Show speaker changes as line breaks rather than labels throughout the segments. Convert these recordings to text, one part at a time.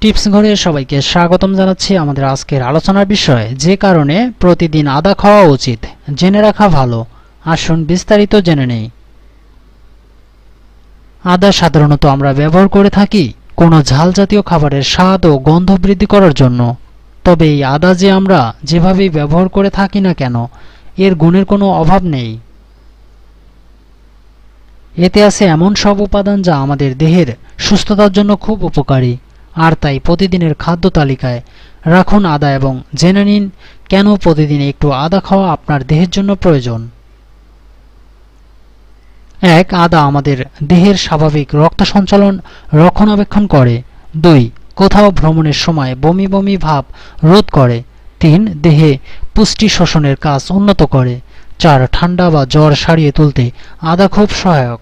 Tips ঘরে সবাইকে স্বাগতম জানাচ্ছি আমাদের আজকের আলোচনার বিষয়, যে কারণে প্রতিদিন আদা খাওয়া উচিত, জেনে রাখা ভালো। আসুন বিস্তারিত জেনে নেই। আদা সাধারণত আমরা ব্যবহার করে থাকি কোনো ঝাল জাতীয় খাবারের স্বাদ ও গন্ধ বৃদ্ধি করার জন্য। তবে এই আদা যে আমরা যেভাবেই ব্যবহার করে থাকি না কেন, এর গুণের কোনো অভাব নেই। এতে আছে এমন সব উপাদান যা আমাদের দেহের সুস্থতার জন্য খুব উপকারী। আর তাই প্রতিদিনের খাদ্য তালিকায় রাখুন আদা এবং জেনে নিন কেন প্রতিদিন একটু আদা খাওয়া আপনার দেহের জন্য প্রয়োজন। এক, আদা আমাদের দেহের স্বাভাবিক রক্ত সঞ্চালন রক্ষণাবেক্ষণ করে। দুই, কোথাও ভ্রমণের সময় বমি বমি ভাব রোধ করে। তিন, দেহে পুষ্টি শোষণের কাজ উন্নত করে। চার, ঠান্ডা বা জ্বর সারিয়ে তুলতে আদা খুব সহায়ক।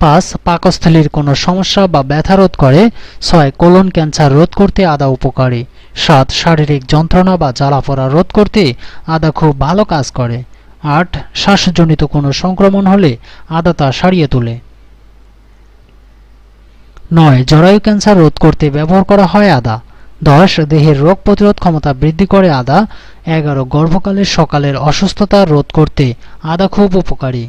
পাঁচ পাকস্থলীর কোনো সমস্যা বা ব্যথা রোধ করে, ছয়, কোলন ক্যান্সার রোধ করতে আদা উপকারী। সাত, শারীরিক যন্ত্রণা বা জ্বালাপোড়া রোধ করতে আদা খুব ভালো কাজ করে। আট, শ্বাসজনিত কোনো সংক্রমণ হলে আদা তা সারিয়ে তোলে। নয়, জরায়ু ক্যান্সার রোধ করতে ব্যবহার করা হয় আদা। দশ, দেহের রোগ প্রতিরোধ ক্ষমতা বৃদ্ধি করে আদা। এগারো গর্ভকালের সকালের অসুস্থতা রোধ করতে আদা খুব উপকারী।